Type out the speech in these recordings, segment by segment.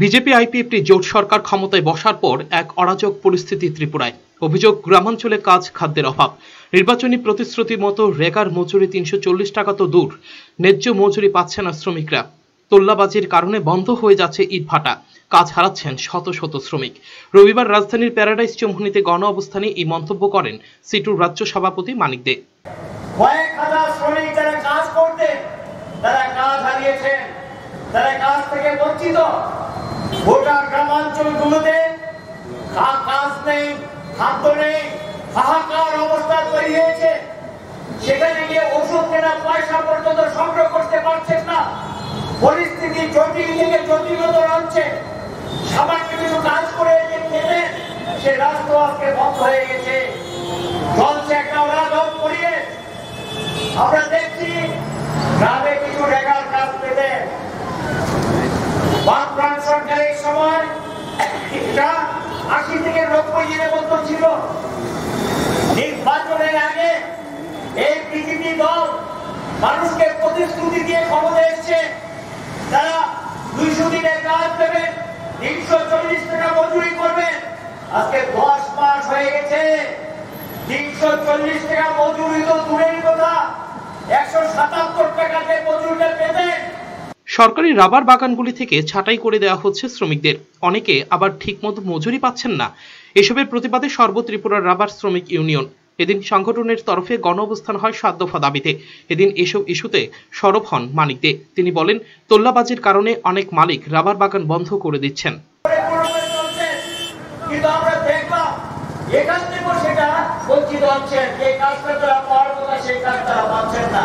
BJP IPFT জোট সরকার ক্ষমতায় বসার পর এক অরাজক পরিস্থিতি ত্রিপুরায়। অভিযোগ, গ্রামাঞ্চলে কাজ, খাদ্যের অভাব। নির্বাচনী প্রতিশ্রুতির মতো রেগার মজুরি তিনশো চল্লিশ টাকা তো দূর। ন্যায্য মজুরি পাচ্ছে না শ্রমিকরা। তোল্লাবাজির কারণে বন্ধ হয়ে যাচ্ছে ইট ভাটা। কাজ হারাচ্ছেন শত শত শ্রমিক। রবিবার রাজধানীর প্যারাডাইস চৌমুহনীতে গণ অবস্থানে এই মন্তব্য করেন সিটুর রাজ্য সভাপতি মানিক দে। তারা কাজ থেকে বঞ্চিত। গোটা গ্রামাঞ্চলগুলোতে কাজ নেই, খাদ্য নেই, হাহাকার অবস্থা তৈরি হয়েছে। সেখানে গিয়ে ওষুধ কেনা, পয়সা পর্যন্ত সংগ্রহ করতে পারছেন না। পরিস্থিতি জটিল থেকে জটিলতর হচ্ছে সামান্য কিছু কাজ করে যে খেলেন সে রাষ্ট্র আজকে বন্ধ হয়ে গেছে। চলছে একটা অরাজক পরিবেশ। আমরা দেখছি, গ্রামে কিছু রেগার কাজ পেতে বামফ্রন্ট সরকারের সময় এটা আশি থেকে নব্বই দিনের মতো ছিল। নির্বাচনের আগে এই বিজেপি দল মানুষকে প্রতিশ্রুতি দিয়ে ক্ষমতা এসছে। তারা দুইশো দিনের কাজ দেবেন তিনশো চল্লিশ টাকা মজুরি করবেন আজকে দশ মাস হয়ে গেছে। তিনশো চল্লিশ টাকা মজুরি তো দূরের কথা। একশো সাতাত্তর মজুরিটা পেতেন সরকারি রাবার বাগানগুলি থেকে ছাঁটাই করে দেওয়া হচ্ছে শ্রমিকদের। অনেকে আবার ঠিকমতো মজুরি পাচ্ছেন না। এসবের প্রতিবাদে সর্ব ত্রিপুরার রাবার শ্রমিক ইউনিয়ন। এদিন সংগঠনের তরফে গণ অবস্থান হয় সাত দফা দাবিতে। এদিন এসব ইস্যুতে সরব হন মানিক দে তিনি বলেন, তোল্লাবাজির কারণে অনেক মালিক রাবার বাগান বন্ধ করে দিচ্ছেন। কাজটা তারা সেই কাজ তারা পাচ্ছেন না।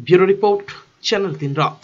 ব্যুরো রিপোর্ট চ্যানেল তিন রাত